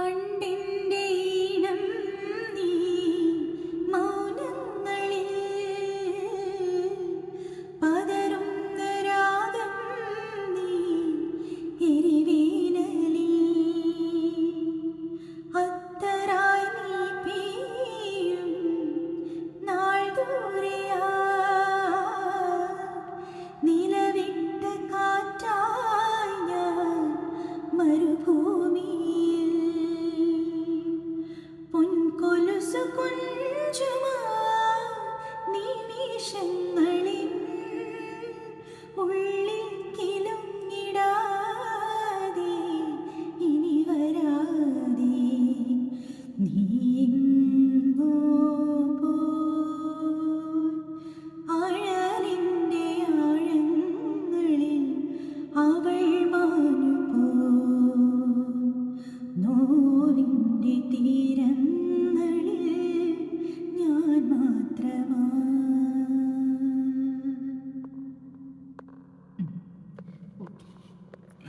പണ്ടിൻ്റെ അവൾ മാഞ്ഞു പോ നോവിന്റെ തീ